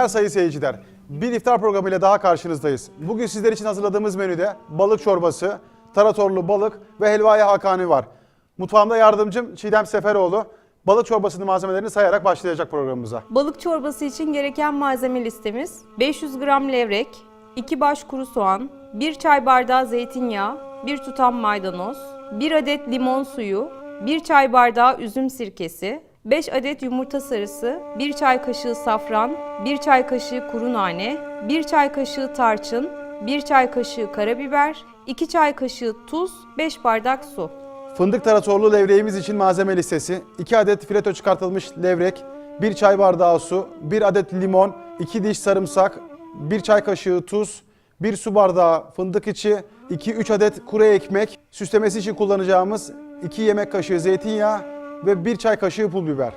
Günler sayın seyirciler. Bir iftar programıyla daha karşınızdayız. Bugün sizler için hazırladığımız menüde balık çorbası, taratorlu balık ve helvaya hakani var. Mutfağımda yardımcım Çiğdem Seferoğlu. Balık çorbasının malzemelerini sayarak başlayacak programımıza. Balık çorbası için gereken malzeme listemiz 500 gram levrek, 2 baş kuru soğan, 1 çay bardağı zeytinyağı, 1 tutam maydanoz, 1 adet limon suyu, 1 çay bardağı üzüm sirkesi, 5 adet yumurta sarısı, 1 çay kaşığı safran, 1 çay kaşığı kuru nane, 1 çay kaşığı tarçın, 1 çay kaşığı karabiber, 2 çay kaşığı tuz, 5 bardak su. Fındık taratorlu levreğimiz için malzeme listesi. 2 adet fileto çıkartılmış levrek, 1 çay bardağı su, 1 adet limon, 2 diş sarımsak, 1 çay kaşığı tuz, 1 su bardağı fındık içi, 2-3 adet kuru ekmek, süslemesi için kullanacağımız 2 yemek kaşığı zeytinyağı ve 1 çay kaşığı pul biber.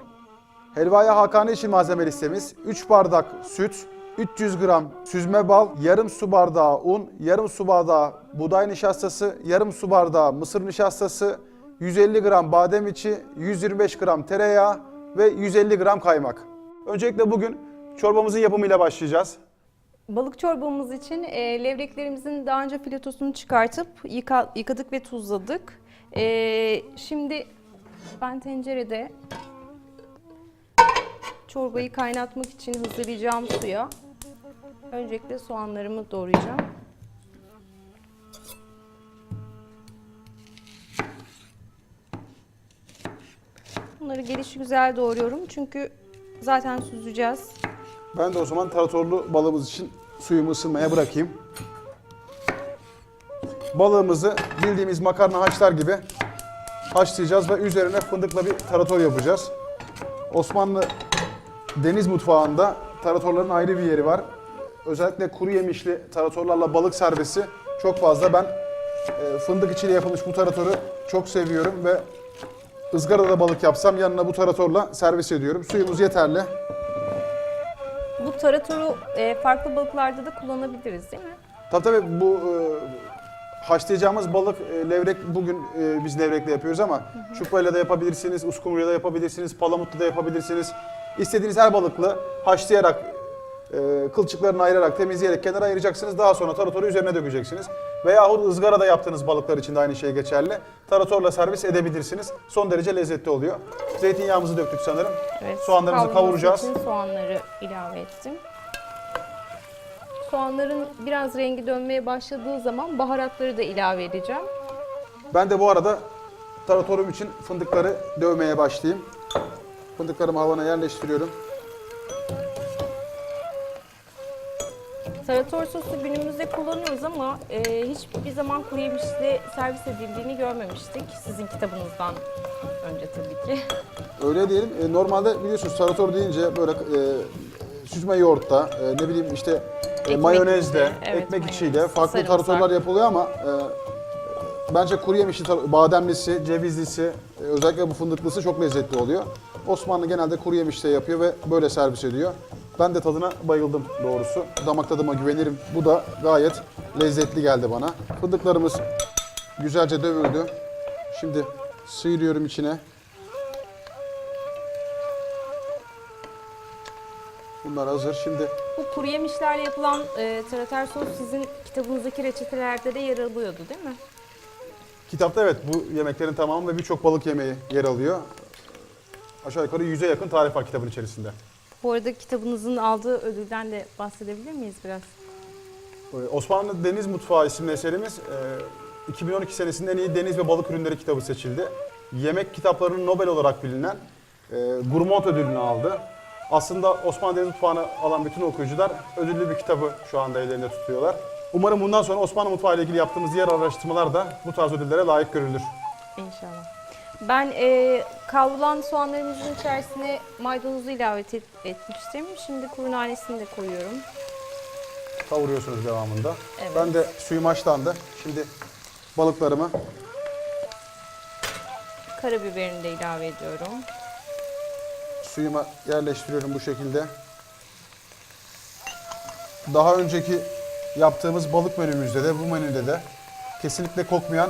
Helvaya hakane için malzeme listemiz 3 bardak süt, 300 gram süzme bal, yarım su bardağı un, yarım su bardağı buğday nişastası, yarım su bardağı mısır nişastası, 150 gram badem içi, 125 gram tereyağı ve 150 gram kaymak. Öncelikle bugün çorbamızın yapımıyla başlayacağız. Balık çorbamız için e, levreklerimizin daha önce filetosunu çıkartıp yıka- yıkadık ve tuzladık. E, şimdi ben tencerede çorbayı kaynatmak için hazırlayacağım suya öncelikle soğanlarımı doğrayacağım. Bunları gelişi güzel doğruyorum çünkü zaten süzeceğiz. Ben de o zaman taratorlu balığımız için suyumu ısınmaya bırakayım. Balığımızı bildiğimiz makarna haşlar gibi haşlayacağız ve üzerine fındıkla bir tarator yapacağız. Osmanlı deniz mutfağında taratorların ayrı bir yeri var. Özellikle kuru yemişli taratorlarla balık servisi çok fazla. Ben e, fındık içiyle yapılmış bu taratoru çok seviyorum ve ızgarada da balık yapsam yanına bu taratorla servis ediyorum. Suyumuz yeterli. Bu taratoru e, farklı balıklarda da kullanabiliriz değil mi? Tabii tabii bu e, haşlayacağımız balık e, levrek bugün e, biz levrekle yapıyoruz ama çupayla da yapabilirsiniz, uskumruyla da yapabilirsiniz, palamutla da yapabilirsiniz. İstediğiniz her balıkla haşlayarak, e, kılçıklarını ayırarak, temizleyerek kenara ayıracaksınız. Daha sonra taratoru üzerine dökeceksiniz. Veyahut ızgarada yaptığınız balıklar için de aynı şey geçerli. Taratorla servis edebilirsiniz. Son derece lezzetli oluyor. Zeytinyağımızı döktük sanırım. Soğanlarımızı kavrulması kavuracağız. için soğanları ilave ettim. Soğanların biraz rengi dönmeye başladığı zaman baharatları da ilave edeceğim. Ben de bu arada taratorum için fındıkları dövmeye başlayayım. Fındıklarımı havana yerleştiriyorum. Tarator sosu günümüzde kullanıyoruz ama e, hiçbir zaman kuru yemişle servis edildiğini görmemiştik. Sizin kitabınızdan önce tabii ki. Öyle diyelim. e, normalde biliyorsunuz tarator deyince böyle e, süzme yoğurtta, e, ne bileyim işte Ekmek mayonezle, içi, evet, ekmek mayonez, içiyle farklı sarımsak. taratorlar yapılıyor ama e, bence kuru yemişli, bademlisi, cevizlisi, e, özellikle bu fındıklısı çok lezzetli oluyor. Osmanlı genelde kuru yemişte yapıyor ve böyle servis ediyor. Ben de tadına bayıldım doğrusu. Damak tadıma güvenirim. Bu da gayet lezzetli geldi bana. Fındıklarımız güzelce dövüldü. Şimdi sıyırıyorum içine. Bunlar hazır. Şimdi Bu kuru yemişlerle yapılan e, tarator sos sizin kitabınızdaki reçetelerde de yer alıyordu değil mi? kitapta evet bu yemeklerin tamamı ve birçok balık yemeği yer alıyor. Aşağı yukarı 100'e yakın tarif var kitabın içerisinde. Bu arada kitabınızın aldığı ödülden de bahsedebilir miyiz biraz? Ee, Osmanlı Deniz Mutfağı isimli eserimiz e, 2012 senesinde en iyi deniz ve balık ürünleri kitabı seçildi. Yemek kitaplarının Nobel olarak bilinen e, Gourmand ödülünü aldı. Aslında Osmanlı Deniz Mutfağı'nı alan bütün okuyucular ödüllü bir kitabı şu anda ellerinde tutuyorlar. Umarım bundan sonra Osmanlı mutfağı ile ilgili yaptığımız diğer araştırmalar da bu tarz ödüllere layık görülür. İnşallah. Ben e, kavrulan soğanlarımızın içerisine maydanozu ilave et- etmiştim. Şimdi kuru nanesini de koyuyorum. Kavuruyorsunuz devamında. Evet. Ben de suyum haşlandı. Şimdi balıklarımı Karabiberini de ilave ediyorum. Suyuma yerleştiriyorum bu şekilde. Daha önceki yaptığımız balık menümüzde de bu menüde de kesinlikle kokmayan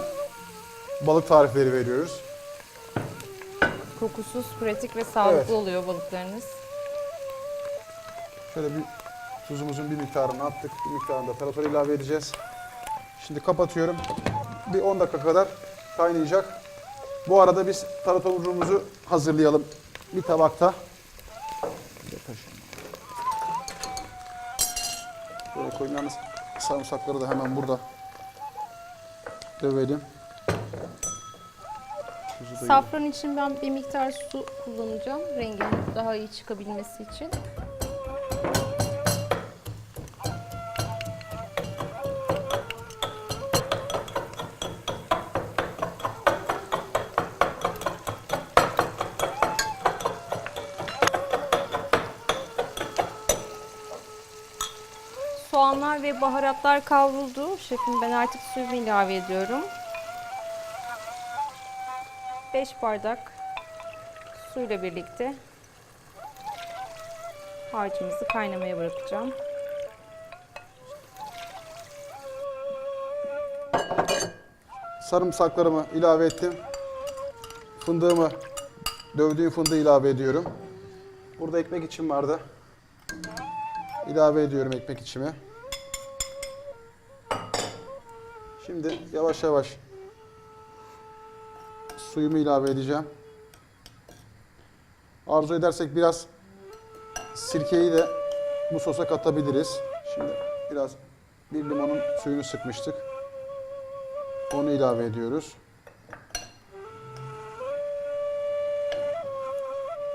balık tarifleri veriyoruz. Kokusuz, pratik ve sağlıklı Evet. oluyor balıklarınız. Şöyle bir tuzumuzun bir miktarını attık. Bir miktarını da taratora ilave edeceğiz. Şimdi kapatıyorum. Bir 10 dakika kadar kaynayacak. Bu arada biz taratorumuzu hazırlayalım bir tabakta. Böyle koyayım yalnız sarımsakları da hemen burada dövelim. Safran için ben bir miktar su kullanacağım. Rengin daha iyi çıkabilmesi için. Ve baharatlar kavruldu. Şefim ben artık suyumu ilave ediyorum. 5 bardak suyla birlikte harcımızı kaynamaya bırakacağım. Sarımsaklarımı ilave ettim. Fındığımı, dövdüğüm fındığı ilave ediyorum. Burada ekmek içim vardı. İlave ediyorum ekmek içimi. Şimdi yavaş yavaş suyumu ilave edeceğim. Arzu edersek biraz sirkeyi de bu sosa katabiliriz. Şimdi biraz bir limonun suyunu sıkmıştık. Onu ilave ediyoruz.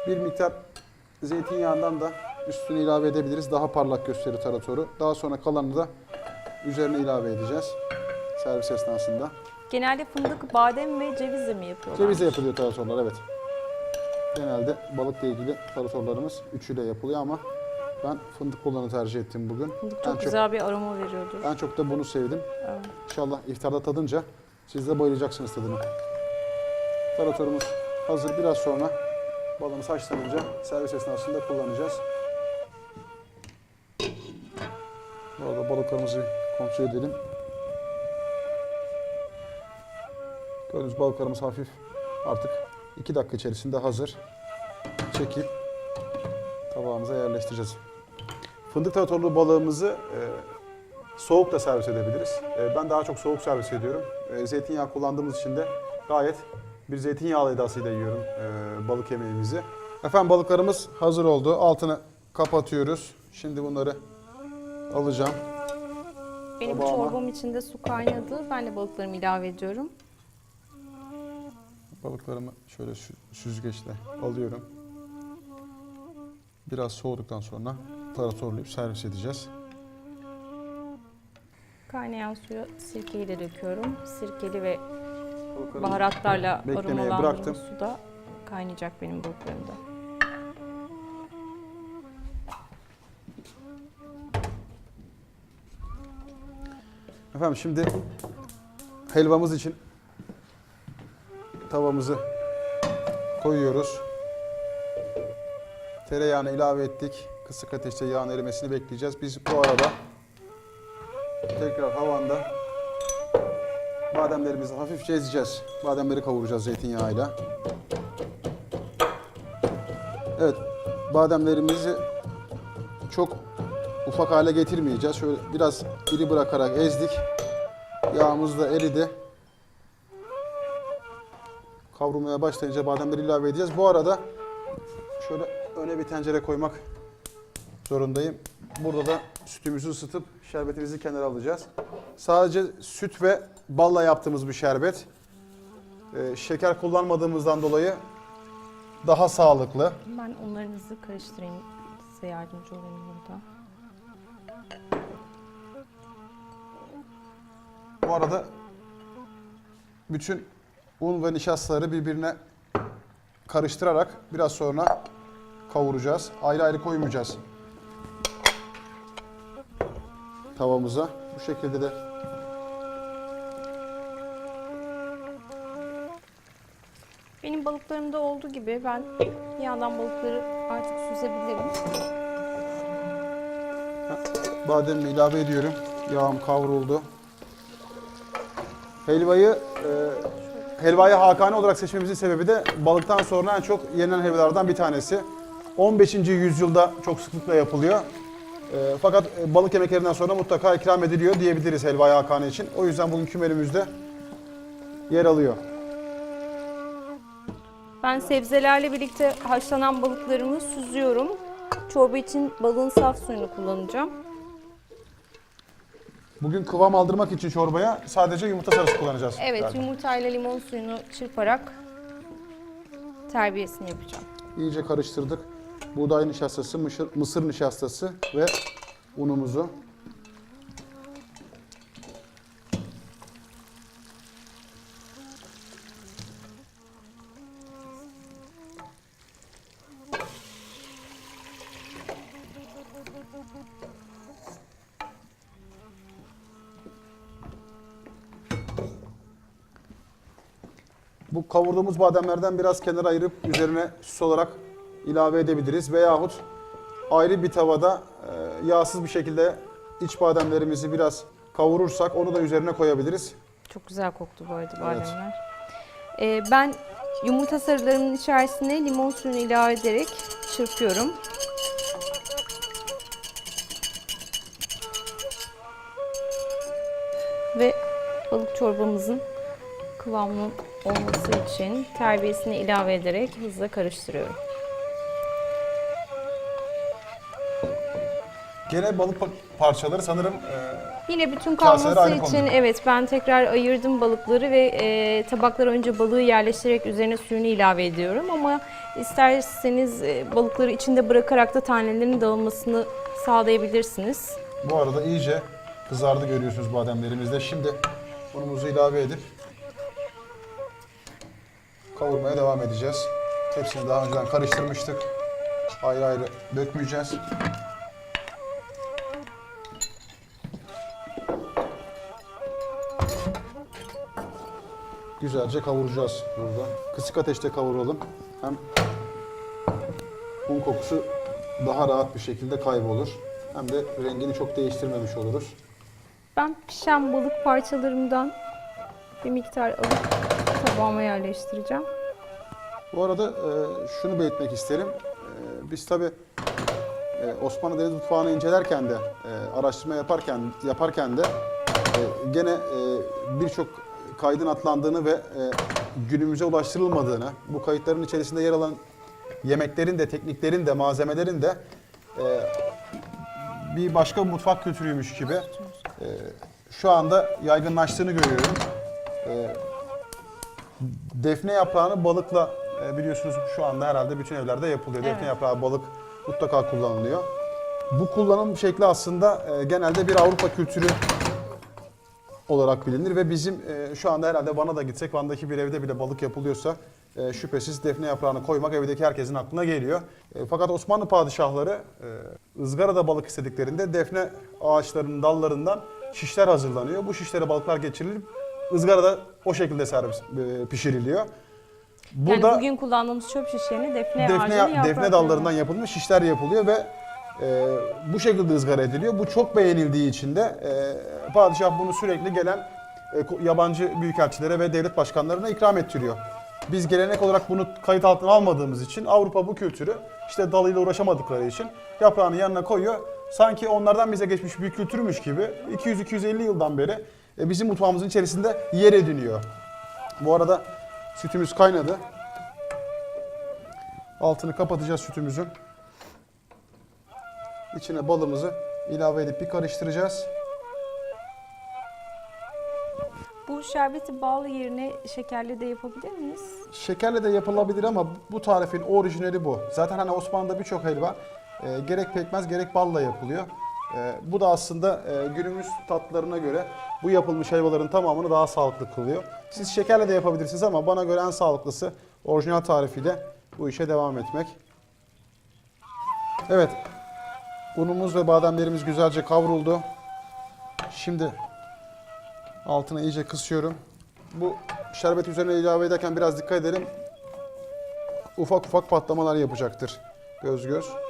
Bir miktar zeytinyağından da üstüne ilave edebiliriz. Daha parlak gösterir taratoru. Daha sonra kalanını da üzerine ilave edeceğiz. Servis esnasında. Genelde fındık, badem ve cevizle mi yapıyorlar? Cevizle yapılıyor taratorlar evet. Genelde balıkla ilgili taratorlarımız üçüyle yapılıyor ama ben fındık olanı tercih ettim bugün. Fındık en çok çok, güzel bir aroma veriyordur. en çok da bunu sevdim. Evet. İnşallah iftarda tadınca siz de bayılacaksınız tadına. Taratorumuz hazır. Biraz sonra balımız haşlanınca servis esnasında kullanacağız. Bu arada balıklarımızı kontrol edelim. Gördüğünüz balıklarımız hafif artık 2 dakika içerisinde hazır. Çekip tabağımıza yerleştireceğiz. Fındık taratorlu balığımızı e, Soğuk da servis edebiliriz. Ee, Ben daha çok soğuk servis ediyorum. Ee, Zeytinyağı kullandığımız için de gayet bir zeytinyağlı edasıyla yiyorum e, balık yemeğimizi. Efendim balıklarımız hazır oldu. Altını kapatıyoruz. Şimdi bunları alacağım. Benim Tabağıma. çorbam içinde su kaynadı. Ben de balıklarımı ilave ediyorum. Balıklarımı şöyle sü- süzgeçle alıyorum. Biraz soğuduktan sonra taratorlayıp servis edeceğiz. Kaynayan suya sirkeyi de döküyorum. Sirkeli ve Balıklarımı baharatlarla beklemeye aromalandırılmış suda kaynayacak benim balıklarımda. Efendim şimdi helvamız için tavamızı koyuyoruz. Tereyağını ilave ettik. Kısık ateşte yağın erimesini bekleyeceğiz. Biz bu arada tekrar havanda bademlerimizi hafifçe ezeceğiz. Bademleri kavuracağız zeytinyağıyla. Evet, bademlerimizi çok ufak hale getirmeyeceğiz. Şöyle biraz iri bırakarak ezdik. Yağımız da eridi. Kavrulmaya başlayınca bademleri ilave edeceğiz. Bu arada şöyle öne bir tencere koymak zorundayım. Burada da sütümüzü ısıtıp şerbetimizi kenara alacağız. Sadece süt ve balla yaptığımız bir şerbet. Ee, şeker kullanmadığımızdan dolayı daha sağlıklı. Ben onlarınızı karıştırayım. Size yardımcı olayım burada. Bu arada bütün un ve nişastaları birbirine karıştırarak biraz sonra kavuracağız. Ayrı ayrı koymayacağız tavamıza. Bu şekilde de Benim balıklarımda olduğu gibi ben bir yandan balıkları artık süzebilirim. bademimi ilave ediyorum. Yağım kavruldu. Helvayı e, helvayı hakane olarak seçmemizin sebebi de balıktan sonra en çok yenilen helvalardan bir tanesi. 15. yüzyılda çok sıklıkla yapılıyor. E, fakat balık yemeklerinden sonra mutlaka ikram ediliyor diyebiliriz helva Hakan için. O yüzden bugünkü menümüzde yer alıyor. Ben sebzelerle birlikte haşlanan balıklarımı süzüyorum. Çorba için balığın saf suyunu kullanacağım. Bugün kıvam aldırmak için çorbaya sadece yumurta sarısı kullanacağız. Evet, galiba. yumurtayla limon suyunu çırparak terbiyesini yapacağım. İyice karıştırdık. Buğday nişastası, mısır, mısır nişastası ve unumuzu. Bu kavurduğumuz bademlerden biraz kenara ayırıp üzerine süs olarak ilave edebiliriz. Veyahut ayrı bir tavada e, yağsız bir şekilde iç bademlerimizi biraz kavurursak onu da üzerine koyabiliriz. Çok güzel koktu bu arada bademler. Ee, ben yumurta sarılarımın içerisine limon suyunu ilave ederek çırpıyorum. Ve balık çorbamızın kıvamlı olması için terbiyesini ilave ederek hızla karıştırıyorum. Gene balık pa- parçaları sanırım e, Yine bütün kalması ayrı için kondu. evet ben tekrar ayırdım balıkları ve e, tabaklara önce balığı yerleştirerek üzerine suyunu ilave ediyorum ama isterseniz e, balıkları içinde bırakarak da tanelerin dağılmasını sağlayabilirsiniz. bu arada iyice kızardı görüyorsunuz bademlerimizde. Şimdi unumuzu ilave edip kavurmaya devam edeceğiz. Hepsini daha önceden karıştırmıştık. Ayrı ayrı dökmeyeceğiz. Güzelce kavuracağız burada. Kısık ateşte kavuralım. Hem un kokusu daha rahat bir şekilde kaybolur. Hem de rengini çok değiştirmemiş oluruz. Ben pişen balık parçalarımdan bir miktar alıp tabağıma yerleştireceğim. Bu arada e, şunu belirtmek isterim. E, biz tabi Osmanlı Deniz Mutfağı'nı incelerken de, e, araştırma yaparken yaparken de e, gene e, birçok kaydın atlandığını ve e, günümüze ulaştırılmadığını, bu kayıtların içerisinde yer alan yemeklerin de, tekniklerin de, malzemelerin de e, bir başka mutfak kültürüymüş gibi e, şu anda yaygınlaştığını görüyorum. E, defne yaprağını balıkla e, biliyorsunuz şu anda herhalde bütün evlerde yapılıyor. Defne yaprağı balık mutlaka kullanılıyor. Bu kullanım şekli aslında e, genelde bir Avrupa kültürü olarak bilinir ve bizim e, şu anda herhalde Van'a da gitsek Van'daki bir evde bile balık yapılıyorsa e, şüphesiz defne yaprağını koymak evdeki herkesin aklına geliyor. E, fakat Osmanlı padişahları e, ızgarada balık istediklerinde defne ağaçlarının dallarından şişler hazırlanıyor. Bu şişlere balıklar geçirilip ızgarada o şekilde servis e, pişiriliyor. yani bugün kullandığımız çöp şişlerini defne, defne, ağacının defne dallarından yapılmış şişler yapılıyor ve e, bu şekilde ızgara ediliyor. Bu çok beğenildiği için de e, padişah bunu sürekli gelen e, yabancı büyükelçilere ve devlet başkanlarına ikram ettiriyor. Biz gelenek olarak bunu kayıt altına almadığımız için Avrupa bu kültürü işte dalıyla uğraşamadıkları için yaprağını yanına koyuyor. Sanki onlardan bize geçmiş bir kültürmüş gibi 200-250 yıldan beri bizim mutfağımızın içerisinde yer ediniyor. Bu arada sütümüz kaynadı. Altını kapatacağız sütümüzün. İçine balımızı ilave edip bir karıştıracağız. Bu şerbeti bal yerine şekerli de yapabilir miyiz? Şekerle de yapılabilir ama bu tarifin orijinali bu. Zaten hani Osmanlı'da birçok helva e, gerek pekmez gerek balla yapılıyor. E, bu da aslında e, günümüz tatlarına göre bu yapılmış helvaların tamamını daha sağlıklı kılıyor. Siz şekerle de yapabilirsiniz ama bana göre en sağlıklısı orijinal tarifiyle bu işe devam etmek. Evet. Unumuz ve bademlerimiz güzelce kavruldu. Şimdi altına iyice kısıyorum. Bu şerbet üzerine ilave ederken biraz dikkat edelim. Ufak ufak patlamalar yapacaktır. Göz göz.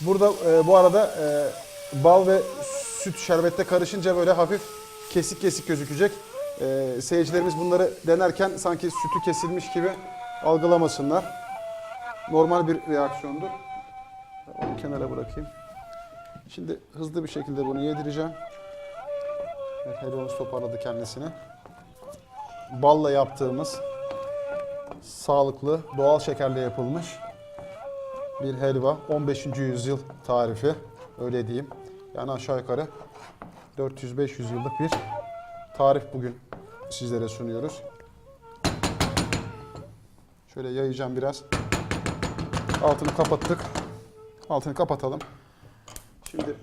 Burada e, bu arada e, bal ve süt şerbette karışınca böyle hafif kesik kesik gözükecek. e, seyircilerimiz bunları denerken sanki sütü kesilmiş gibi algılamasınlar. Normal bir reaksiyondur. Onu kenara bırakayım. Şimdi hızlı bir şekilde bunu yedireceğim. Evet, helvamız toparladı kendisini. Balla yaptığımız sağlıklı, doğal şekerle yapılmış bir helva. 15. yüzyıl tarifi, öyle diyeyim. Yani aşağı yukarı 400-500 yıllık bir tarif bugün sizlere sunuyoruz. Şöyle yayacağım biraz. Altını kapattık. Altını kapatalım. Şimdi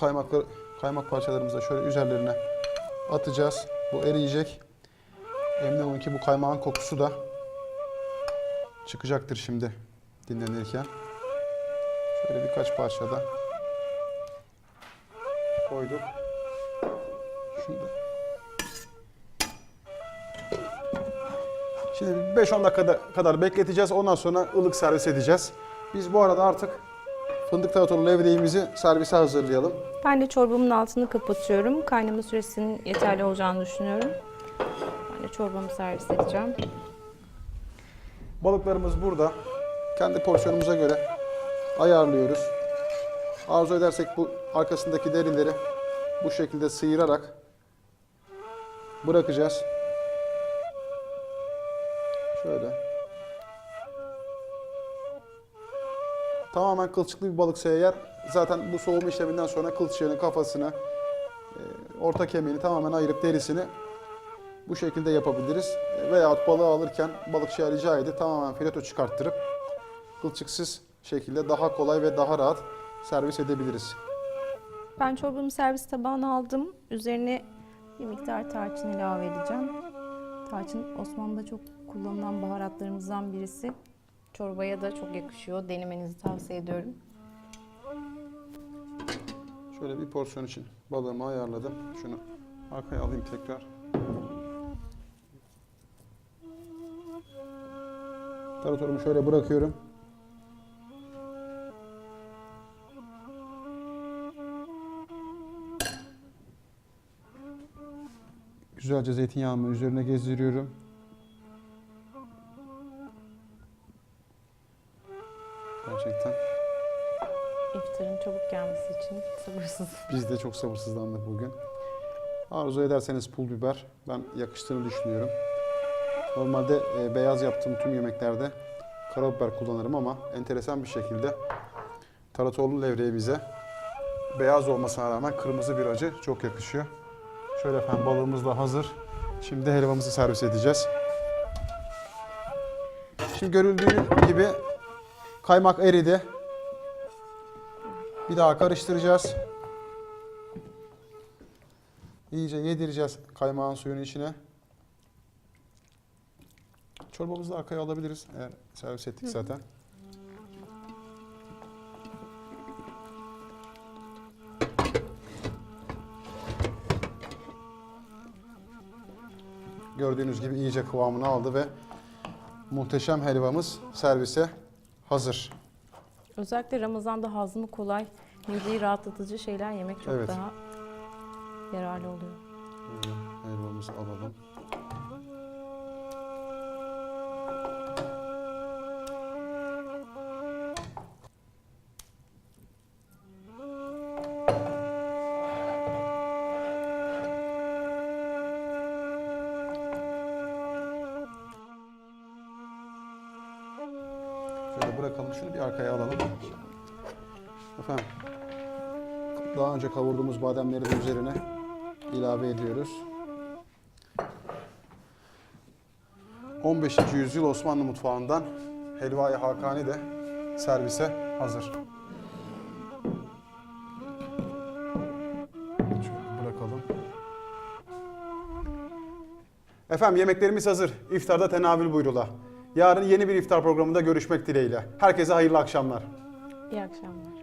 kaymakları, kaymak parçalarımızı da şöyle üzerlerine atacağız. Bu eriyecek. Emin olun ki bu kaymağın kokusu da çıkacaktır şimdi dinlenirken. Şöyle birkaç parça da koyduk. Şunu da. Şimdi 5-10 dakika kadar bekleteceğiz. Ondan sonra ılık servis edeceğiz. Biz bu arada artık fındık taratolu levreğimizi servise hazırlayalım. Ben de çorbamın altını kapatıyorum. Kaynama süresinin yeterli olacağını düşünüyorum. Ben de çorbamı servis edeceğim. Balıklarımız burada. Kendi porsiyonumuza göre ayarlıyoruz. Arzu edersek bu arkasındaki derileri bu şekilde sıyırarak bırakacağız. Şöyle. Tamamen kılçıklı bir balıksa eğer zaten bu soğuma işleminden sonra kılçığını, kafasını, e, orta kemiğini tamamen ayırıp derisini bu şekilde yapabiliriz. Veyahut balığı alırken balıkçıya rica edip tamamen fileto çıkarttırıp kılçıksız şekilde daha kolay ve daha rahat servis edebiliriz. Ben çorbamı servis tabağına aldım. Üzerine bir miktar tarçın ilave edeceğim. Tarçın Osmanlı'da çok kullanılan baharatlarımızdan birisi. Çorbaya da çok yakışıyor. Denemenizi tavsiye ediyorum. Şöyle bir porsiyon için balığımı ayarladım. Şunu arkaya alayım tekrar. Taratorumu şöyle bırakıyorum. Güzelce zeytinyağımı üzerine gezdiriyorum. Gerçekten. İftarın çabuk gelmesi için sabırsız. Biz de çok sabırsızlandık bugün. Arzu ederseniz pul biber ben yakıştığını düşünüyorum. Normalde e, beyaz yaptığım tüm yemeklerde karabiber kullanırım ama enteresan bir şekilde taratoğlu levreğimize beyaz olmasına rağmen kırmızı bir acı çok yakışıyor. Şöyle efendim balığımız da hazır. Şimdi helvamızı servis edeceğiz. Şimdi görüldüğü gibi kaymak eridi. Bir daha karıştıracağız. İyice yedireceğiz kaymağın suyunu içine. Çorbamızı da arkaya alabiliriz eğer servis ettik zaten. Gördüğünüz gibi iyice kıvamını aldı ve muhteşem helvamız servise hazır. Özellikle Ramazan'da hazmı kolay, mideyi rahatlatıcı şeyler yemek çok Evet. daha yararlı oluyor. Helvamızı alalım. Şunu bir arkaya alalım. Efendim. Daha önce kavurduğumuz bademleri de üzerine ilave ediyoruz. 15. yüzyıl Osmanlı mutfağından helvayı Hakani de servise hazır. Bırakalım. Efendim yemeklerimiz hazır. İftarda tenavül buyrula. Yarın yeni bir iftar programında görüşmek dileğiyle. Herkese hayırlı akşamlar. İyi akşamlar.